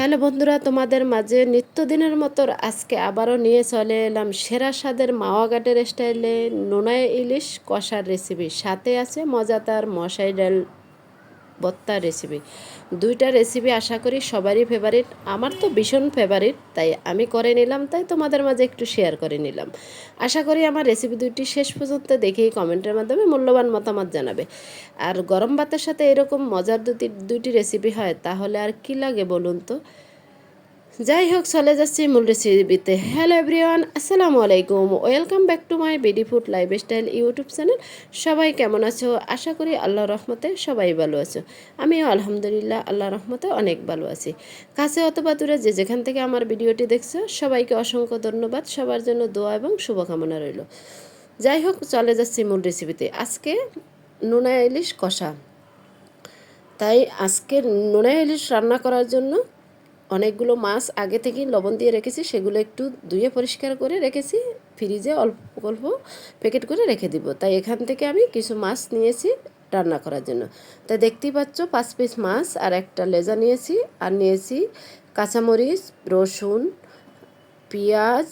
Hello বন্ধুরা, তোমাদের মাঝে নিত্যদিনের মতো আজকে আবারও নিয়ে চলে এলাম সেরা স্বাদের মাওয়াঘাটের স্টাইলে নোনায় ইলিশ কষার রেসিপি সাথে আছে মজাদার মশাই ডাল বত্তার রেসিপি দুইটা রেসিপি আশা করি সবারই ফেভারিট আমার তো ভীষণ ফেভারিট তাই আমি করে নিলাম, তাই তোমাদের মাঝে একটু শেয়ার করে নিলাম। আশা করি আমার রেসিপি দুইটি শেষ পর্যন্ত দেখেই কমেন্টের মাধ্যমে মূল্যবান মতামত জানাবে। আর গরম ভাতের সাথে এরকম মজার দুটি, দুইটি রেসিপি হয়, তাহলে আর কি লাগে বলুন তো? যাই হোক, চলে যাচ্ছি মূল রেসিপিতে হ্যালো এভরিওয়ান আসসালামু আলাইকুম। Welcome back to my BD food lifestyle YouTube channel সবাই কেমন আছো? আশা করি আল্লাহ রহমতে সবাই ভালো আছো। আমিও আলহামদুলিল্লাহ আল্লাহ রহমতে অনেক ভালো আছি। কাছে অথবা দূরে যে যেখান থেকে আমার ভিডিওটি দেখছ, সবাইকে অসংখ্য ধন্যবাদ। সবার জন্য দোয়া এবং শুভকামনা রইল। যাই হোক, চলে যাচ্ছি মূল রেসিপিতে আজকে নোনা ইলিশ কষা। তাই আজকে নোনা ইলিশ রান্না করার জন্য অনেকগুলো মাছ আগে থেকেই লবণ দিয়ে রেখেছি, সেগুলো একটু ধুয়ে পরিষ্কার করে রেখেছি, ফ্রিজে অল্প অল্প প্যাকেট করে রেখে দিব। তাই এখান থেকে আমি কিছু মাছ নিয়েছি রান্না করার জন্য। তাই দেখতেই পাচ্ছ, পাঁচ পিস মাছ আর একটা লেজা নিয়েছি, আর নিয়েছি কাঁচামরিচ, রসুন, পেঁয়াজ,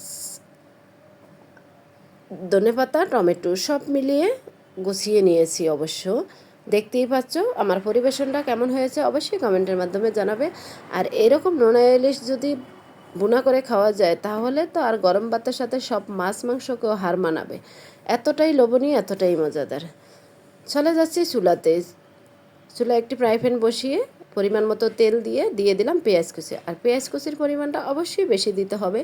ধনেপাতা, টমেটো সব মিলিয়ে গুছিয়ে নিয়েছি অবশ্য। দেখতেই পাচ্ছ, আমার পরিবেশনটা কেমন হয়েছে অবশ্যই কমেন্টের মাধ্যমে জানাবে। আর এরকম নোনা ইলিশ যদি বুনা করে খাওয়া যায়, তাহলে তো আর গরম ভাতের সাথে সব মাছ মাংসকেও হার মানাবে। এতটাই লোভনীয়, এতটাই মজাদার। চলে যাচ্ছি চুলাতে। চুলা একটি ফ্রাই প্যান বসিয়ে পরিমাণ মতো তেল দিয়ে দিয়ে দিলাম পেঁয়াজ কুচি। আর পেঁয়াজ কুচির পরিমাণটা অবশ্যই বেশি দিতে হবে,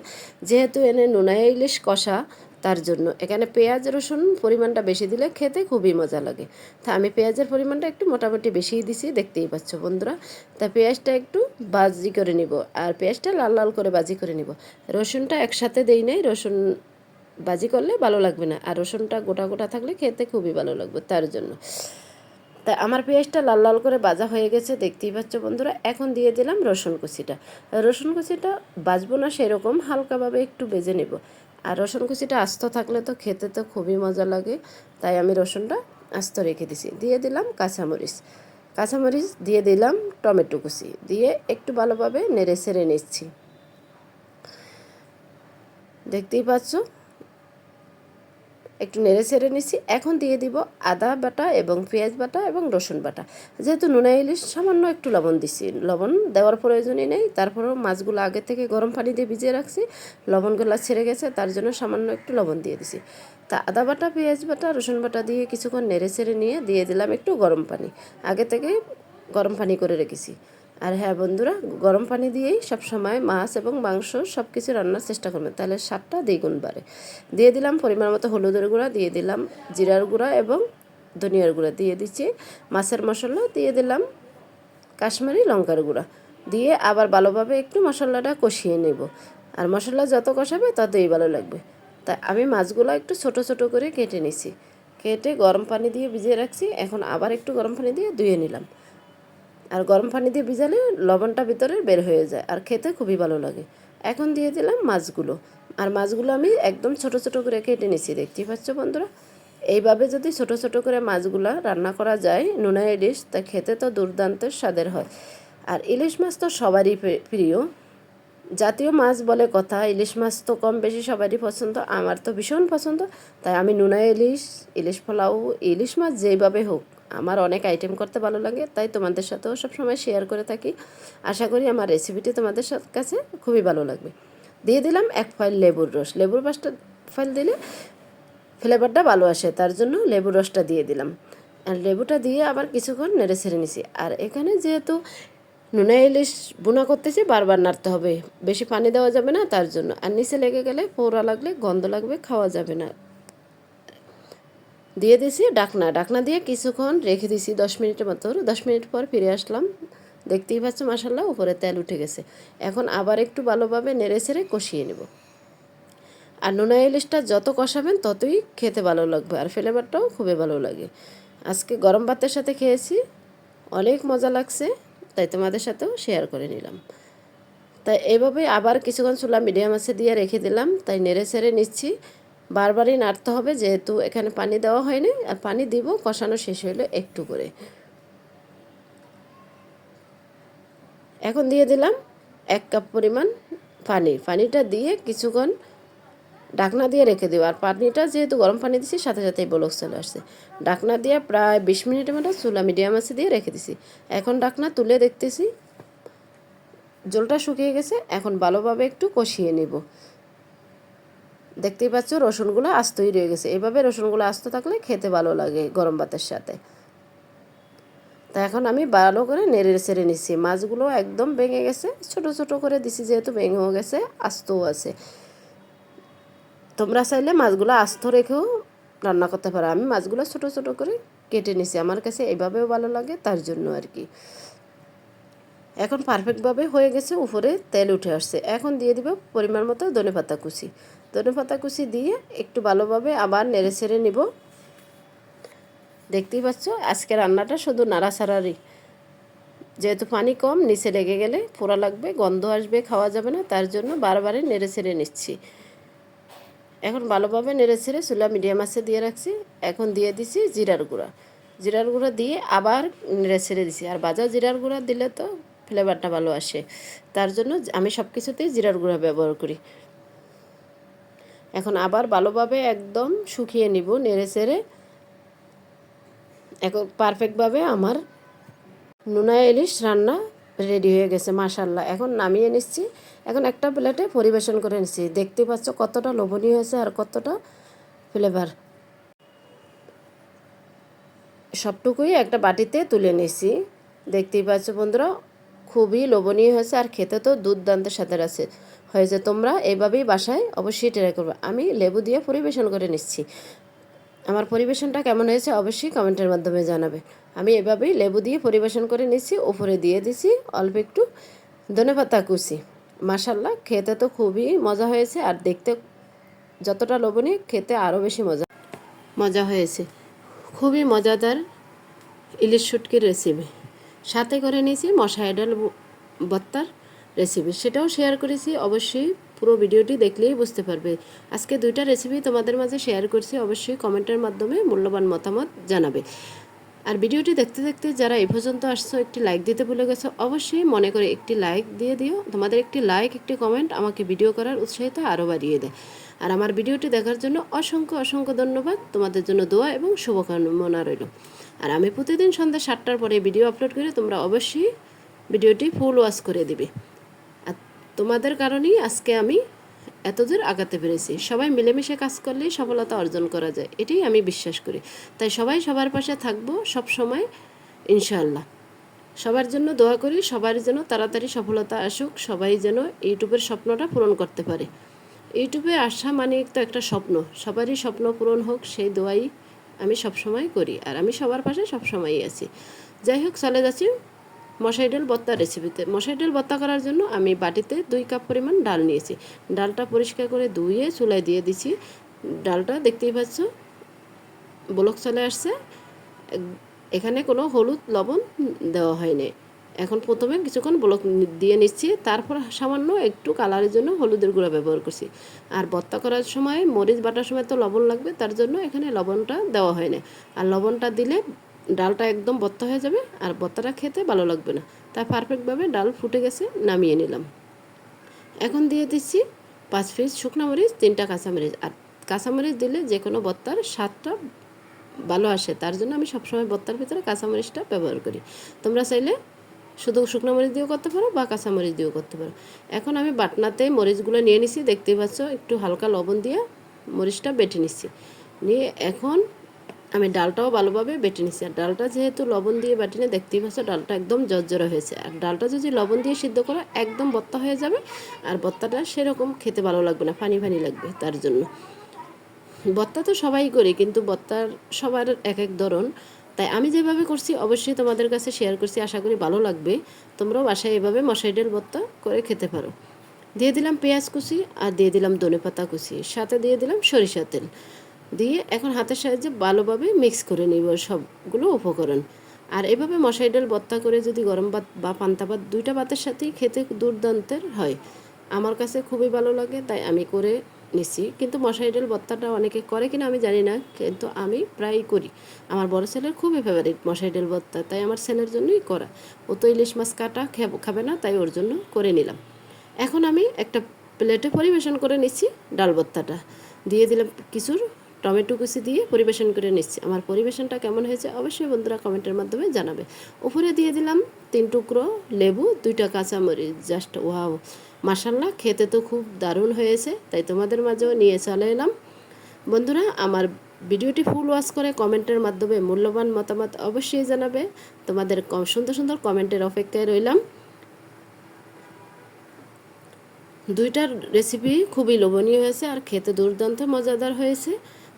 যেহেতু এনে নোনা ইলিশ কষা তার জন্য। এখানে পেঁয়াজ, রসুন পরিমাণটা বেশি দিলে খেতে খুবই মজা লাগে। তা আমি পেঁয়াজের পরিমাণটা একটু মোটামুটি বেশিই দিছি, দেখতেই পাচ্ছ বন্ধুরা। তা পেঁয়াজটা একটু বাজি করে নিব আর পেঁয়াজটা লাল লাল করে বাজি করে নিব। রসুনটা একসাথে দেই নাই, রসুন বাজি করলে ভালো লাগবে না আর রসুনটা গোটা গোটা থাকলে খেতে খুবই ভালো লাগবে তার জন্য। তা আমার পেঁয়াজটা লাল লাল করে বাজা হয়ে গেছে, দেখতেই পাচ্ছ বন্ধুরা। এখন দিয়ে দিলাম রসুন কুচিটা। রসুন কুচিটা বাজবো না সেরকম, হালকাভাবে একটু বেজে নেব। আর রসুন কুচিটা আস্ত থাকলে তো খেতে তো খুবই মজা লাগে। তাই আমি রসুনটা আস্ত রেখে দিছি। দিয়ে দিলাম কাঁচামরিচ। কাঁচামরিচ দিয়ে দিলাম টমেটো কুচি। দিয়ে একটু ভালোভাবে নেড়ে সেড়ে নিচ্ছি। দেখতেই পাচ্ছ? একটু নেড়ে ছেড়ে নিচ্ছি। এখন দিয়ে দিব আদা বাটা এবং পেঁয়াজ বাটা এবং রসুন বাটা। যেহেতু নুনা ইলিশ সামান্য একটু লবণ দিছি। লবণ দেওয়ার প্রয়োজনই নেই। তারপরেও মাছগুলো আগে থেকে গরম পানি দিয়ে ভিজিয়ে রাখছি। লবণগুলো ছেড়ে গেছে, তার জন্য সামান্য একটু লবণ দিয়ে দিছি। তা আদা বাটা, পেঁয়াজ বাটা, রসুন বাটা দিয়ে কিছুক্ষণ নেড়ে ছেড়ে নিয়ে দিয়ে দিলাম একটু গরম পানি। আগে থেকে গরম পানি করে রেখেছি। আর হ্যাঁ বন্ধুরা, গরম পানি দিয়েই সব সময় মাছ এবং মাংস সব কিছু রান্নার চেষ্টা করবেন। তাহলে স্বাদটা দ্বিগুণ বাড়ে। দিয়ে দিলাম পরিমাণ মতো হলুদের গুঁড়া, দিয়ে দিলাম জিরার গুঁড়া এবং ধনিয়ার গুঁড়া। দিয়ে দিচ্ছি মাছের মশলা, দিয়ে দিলাম কাশ্মীরি লঙ্কার গুঁড়া। দিয়ে আবার ভালোভাবে একটু মশলাটা কষিয়ে নেব। আর মশলা যত কষাবে ততই ভালো লাগবে। তাই আমি মাছগুলো একটু ছোট ছোট করে কেটে নিছি। কেটে গরম পানি দিয়ে ভিজিয়ে রাখছি। এখন আবার একটু গরম পানি দিয়ে ধুয়ে নিলাম। আর গরম পানি দিয়ে ভিজালে লবণটা ভিতরে বের হয়ে যায় আর খেতে খুবই ভালো লাগে। এখন দিয়ে দিলাম মাছগুলো। আর মাছগুলো আমি একদম ছোট ছোট করে কেটে নিচ্ছি দেখতেই পাচ্ছ বন্ধুরা? এইভাবে যদি ছোট ছোট করে মাছগুলো রান্না করা যায় নোনা ইলিশ, তা খেতে তো দুর্দান্ত স্বাদের হয়। আর ইলিশ মাছ তো সবারই প্রিয়। জাতীয় মাছ বলে কথা, ইলিশ মাছ তো কম বেশি সবারই পছন্দ, আমার তো ভীষণ পছন্দ। তাই আমি নোনা ইলিশ ইলিশ পোলাও, ইলিশ মাছ যেইভাবে হোক আমার অনেক আইটেম করতে ভালো লাগে, তাই তোমাদের সাথেও সবসময় শেয়ার করে থাকি। আশা করি আমার রেসিপিটি তোমাদের কাছে খুবই ভালো লাগবে। দিয়ে দিলাম এক ফাইল লেবুর রস। লেবুর রসটা ফাইল দিলে ফ্লেভারটা ভালো আসে, তার জন্য লেবুর রসটা দিয়ে দিলাম। আর লেবুটা দিয়ে আবার কিছুক্ষণ নেড়ে ছেড়ে নিছি। আর এখানে যেহেতু নুনা ইলিশ বোনা করতেছি, বারবার নাড়তে হবে। বেশি পানি দেওয়া যাবে না, তার জন্য। আর নিচে লেগে গেলে পোড়া লাগলে, গন্ধ লাগবে, খাওয়া যাবে না। দিয়ে দিছি ডাকনা। ডাকনা দিয়ে কিছুক্ষণ রেখে দিছি দশ মিনিটের মতো দশ মিনিট পর ফিরে আসলাম। দেখতেই পাচ্ছ মাসাল্লাহ উপরে তেল উঠে গেছে। এখন আবার একটু ভালোভাবে নেড়ে ছেড়ে কষিয়ে নেব। আর নোনা ইলিশটা যত কষাবেন ততই খেতে ভালো লাগবে আর ফ্লেভারটাও খুবই ভালো লাগে। আজকে গরম ভাতের সাথে খেয়েছি, অনেক মজা লাগছে, তাই তোমাদের সাথেও শেয়ার করে নিলাম। তাই এভাবে আবার কিছুক্ষণ চুলা মিডিয়াম আছে দিয়ে রেখে দিলাম, তাই নেড়ে ছেড়ে নিচ্ছি। বারবারই নাড়তে হবে, যেহেতু এখানে পানি দেওয়া হয়নি, আর পানি দিব, কষানো শেষ হইলে একটু করে। এখন দিয়ে দিলাম এক কাপ পরিমাণ পানি। পানিটা দিয়ে কিছুক্ষণ ডাকনা দিয়ে রেখে দিও। আর পানিটা যেহেতু গরম পানি দিছি, সাথে সাথেই বলক চলে আসছে। ডাকনা দিয়ে প্রায় বিশ মিনিটের মতো চুলা মিডিয়াম আছে দিয়ে রেখে দিছি। এখন ডাকনা তুলে দেখতেছি, জলটা শুকিয়ে গেছে, এখন ভালোভাবে একটু কষিয়ে নেব। দেখতেই পাচ্ছ, রসুনগুলো আস্তই রয়ে গেছে। এভাবে রসুনগুলো আস্ত থাকলে খেতে ভালো লাগে গরম ভাতের সাথে। তা এখন আমি ভালো করে নেড়ে সেড়ে নিচ্ছি। মাছগুলো একদম ভেঙে গেছে। ছোট ছোট করে দিছি, যেহেতু ভেঙেও গেছে, আস্তও আছে। তোমরা চাইলে মাছগুলো আস্ত রেখেও রান্না করতে পারো। আমি মাছগুলো ছোট ছোট করে কেটে নিছি। আমার কাছে এইভাবেও ভালো লাগে, তার জন্য আর কি। এখন পারফেক্টভাবে হয়ে গেছে। উপরে তেল উঠে আসছে। এখন দিয়ে দিব পরিমাণ মতো ধনে পাতা কুচি। ধনে পাতা কুচি দিয়ে একটু ভালোভাবে আবার নেড়ে ছেড়ে নিব। দেখতেই পাচ্ছ, আজকে রান্নাটা শুধু নাড়াছাড়ারই যেহেতু পানি কম, নিচে লেগে গেলে পোড়া লাগবে, গন্ধ আসবে, খাওয়া যাবে না, তার জন্য বারবারে নেড়ে ছেড়ে নিচ্ছি। এখন ভালোভাবে নেড়ে ছেড়ে চুলা মিডিয়াম আছে দিয়ে রাখছি। এখন দিয়ে দিছি জিরার গুঁড়া। জিরার গুঁড়া দিয়ে আবার নেড়ে ছেড়ে দিছি। আর বাজার জিরার গুঁড়া দিলে তো ফ্লেভারটা ভালো আসে। তার জন্য আমি সব কিছুতেই জিরার গুঁড়া ব্যবহার করি। এখন আবার ভালোভাবে একদম শুকিয়ে নিব, নেড়ে চেড়ে। এখন পারফেক্টভাবে আমার নুনা ইলিশ রান্না রেডি হয়ে গেছে মাশাল্লাহ এখন নামিয়ে নিচ্ছি। এখন একটা প্লেটে পরিবেশন করে নিচ্ছি। দেখতে পাচ্ছ কতটা লোভনীয় হয়েছে আর কতটা ফ্লেভার সবটুকুই একটা বাটিতে তুলে নিছি দেখতেই পাচ্ছ বন্ধুরা, খুবই লোভনীয় হয়েছে আর খেতে তো দুর্দান্তের সাথে আছে। হয়েছে তোমরা এইভাবেই বাসায় অবশ্যই ট্রাই করবে। আমি লেবু দিয়ে পরিবেশন করে নিচ্ছি। আমার পরিবেশনটা কেমন হয়েছে অবশ্যই কমেন্টের মাধ্যমে জানাবে। আমি এভাবেই লেবু দিয়ে পরিবেশন করে নিচ্ছি, উপরে দিয়ে দিছি অল্প একটু ধনেপাতা কুচি। মাসাল্লাহ খেতে তো খুবই মজা হয়েছে আর দেখতে যতটা লোভনীয়, খেতে আরও বেশি মজা মজা হয়েছে। খুবই মজাদার ইলিশ শুটকির রেসিপি সাথে করে নিয়েছি মশাই ডাল বত্তার। রেসিপি সেটাও শেয়ার করেছি। অবশ্যই পুরো ভিডিওটি দেখলেই বুঝতে পারবে। আজকে দুইটা রেসিপি তোমাদের মাঝে শেয়ার করছি। অবশ্যই কমেন্টের মাধ্যমে মূল্যবান মতামত জানাবে। আর ভিডিওটি দেখতে দেখতে যারা এই পর্যন্ত আসছো, একটি লাইক দিতে ভুলে গেছো, অবশ্যই মনে করে একটি লাইক দিয়ে দিও। তোমাদের একটি লাইক একটি কমেন্ট আমাকে ভিডিও করার উৎসাহিত আরও বাড়িয়ে দেয়। আর আমার ভিডিওটি দেখার জন্য অসংখ্য অসংখ্য ধন্যবাদ। তোমাদের জন্য দোয়া এবং শুভকামনা রইল। আর আমি প্রতিদিন সন্ধ্যা সাতটার পরে ভিডিও আপলোড করে তোমরা অবশ্যই ভিডিওটি ফুল ওয়াশ করে দিবে। তোমাদের কারণেই আজকে আমি এতদূর আগাতে পেরেছি। সবাই মিলেমিশে কাজ করলেই সফলতা অর্জন করা যায়, এটাই আমি বিশ্বাস করি। তাই সবাই সবার পাশে থাকব সব সময়, ইনশাআল্লাহ। সবার জন্য দোয়া করি সবার যেন তাড়াতাড়ি সফলতা আসুক, সবাই যেন ইউটিউবের স্বপ্নটা পূরণ করতে পারে। ইউটিউবে আসা মানে তো একটা স্বপ্ন, সবারই স্বপ্ন পূরণ হোক, সেই দোয়াই আমি সবসময় করি, আর আমি সবার পাশে সবসময়ই আছি। যাই হোক, চলে যাচ্ছি। মশাই ডাল, বত্তা রেসিপিতে মশাই ডাল, বত্তা করার জন্য আমি বাটিতে দুই কাপ পরিমাণ ডাল নিয়েছি। ডালটা পরিষ্কার করে ধুয়ে চুলায় দিয়ে দিছি। ডালটা দেখতেই পাচ্ছ, ব্লক চলে আসছে। এখানে কোনো হলুদ, লবণ দেওয়া হয়নি। এখন প্রথমে কিছুক্ষণ ব্লক দিয়ে নিচ্ছি। তারপর সামান্য একটু কালারের জন্য হলুদের গুঁড়া ব্যবহার করছি। আর বত্তা করার সময় মরিচ বাটার সময় তো লবণ লাগবে, তার জন্য এখানে লবণটা দেওয়া হয় আর লবণটা দিলে ডালটা একদম বত্তা হয়ে যাবে আর বত্তাটা খেতে ভালো লাগবে না। তাই পারফেক্টভাবে ডাল ফুটে গেছে, নামিয়ে নিলাম। এখন দিয়ে দিচ্ছি পাঁচ পিস শুকনো মরিচ, তিনটা কাঁচামরিচ। আর কাঁচামরিচ দিলে যে কোনো বত্তার স্বাদটা ভালো আসে, তার জন্য আমি সবসময় বত্তার ভিতরে কাঁচামরিচটা ব্যবহার করি। তোমরা চাইলে শুধু শুকনো মরিচ দিয়েও করতে পারো বা কাঁচা মরিচ দিয়েও করতে পারো। এখন আমি বাটনাতে মরিচগুলো নিয়ে নিছি, দেখতেই পাচ্ছ, একটু হালকা লবণ দিয়ে মরিচটা বেটে নিচ্ছি। নিয়ে এখন আমি ডালটাও ভালোভাবে বেটে নিচ্ছি আর ডালটা যেহেতু লবণ দিয়ে বাটিনে, দেখতেই পাচ্ছ ডালটা একদম জর্জরা হয়েছে। আর ডালটা যদি লবণ দিয়ে সিদ্ধ করো, একদম বত্তা হয়ে যাবে। আর বত্তাটা সেরকম খেতে ভালো লাগবে না, ফানি ফানি লাগবে তার জন্য। বত্তা তো সবাই করি, কিন্তু বত্তার সবার এক এক ধরন। তাই আমি যেভাবে করছি, অবশ্যই তোমাদের কাছে শেয়ার করছি, আশা করি ভালো লাগবে। তোমরাও বাসায় এভাবে মশাই ডাল ভর্তা করে খেতে পারো। দিয়ে দিলাম পেঁয়াজ কুচি আর দিয়ে দিলাম ধনে পাতা কুচি। সাথে দিয়ে দিলাম সরিষা তেল। দিয়ে এখন হাতের সাহায্যে ভালোভাবে মিক্স করে নিব সবগুলো উপকরণ। আর এভাবে মশাই ডাল ভর্তা করে যদি গরম ভাত বা পান্তা ভাত দুইটা ভাতের সাথেই খেতে দুর্দান্তের হয়। আমার কাছে খুবই ভালো লাগে, তাই আমি করে নিছি। কিন্তু মশারি ডাল ভর্তাটা অনেকে করে কিনা আমি জানি না, কিন্তু আমি প্রায় করি। আমার বড় ছেলের খুবই ফেভারিট মশারি ডাল ভর্তা তাই আমার ছেলের জন্যই করা। ও তো ইলিশ মাছ কাটা খাবে না, তাই ওর জন্য করে নিলাম। এখন আমি একটা প্লেটে পরিবেশন করে নিচ্ছি ডাল ভর্তাটা দিয়ে দিলাম কিছুর টমেটো কুচি দিয়ে পরিবেশন করে নিচ্ছি। আমার পরিবেশনটা কেমন হয়েছে অবশ্যই বন্ধুরা কমেন্টের মাধ্যমে জানাবে। উপরে দিয়ে দিলাম তিন টুকরো লেবু, দুইটা কাঁচামরিচ, জাস্ট ওয়াও। মাসাল্লাহ খেতে তো খুব দারুণ হয়েছে, তাই তোমাদের মাঝেও নিয়ে চলে এলাম। বন্ধুরা, আমার ভিডিওটি ফুল ওয়াচ করে কমেন্টের মাধ্যমে মূল্যবান মতামত অবশ্যই জানাবে। তোমাদের সুন্দর সুন্দর কমেন্টের অপেক্ষায় রইলাম। দুইটার রেসিপি খুবই লোভনীয় হয়েছে আর খেতে দুর্দান্ত মজাদার হয়েছে।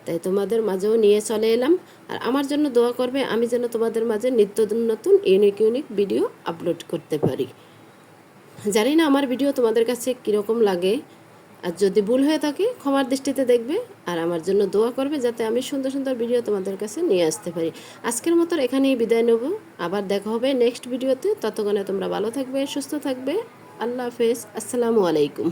তাই তোমাদের মাঝেও নিয়ে চলে এলাম। আর আমার জন্য দোয়া করবে, আমি যেন তোমাদের মাঝে নিত্য নতুন ইউনিক ইউনিক ভিডিও আপলোড করতে পারি। জানি না আমার ভিডিও তোমাদের কাছে কীরকম লাগে। আর যদি ভুল হয়ে থাকে, ক্ষমার দৃষ্টিতে দেখবে। আর আমার জন্য দোয়া করবে যাতে আমি সুন্দর সুন্দর ভিডিও তোমাদের কাছে নিয়ে আসতে পারি। আজকের মতো এখানেই বিদায় নেব। আবার দেখা হবে নেক্সট ভিডিওতে ততক্ষণে তোমরা ভালো থাকবে, সুস্থ থাকবে। আল্লাহ হাফেজ। আসসালামু আলাইকুম।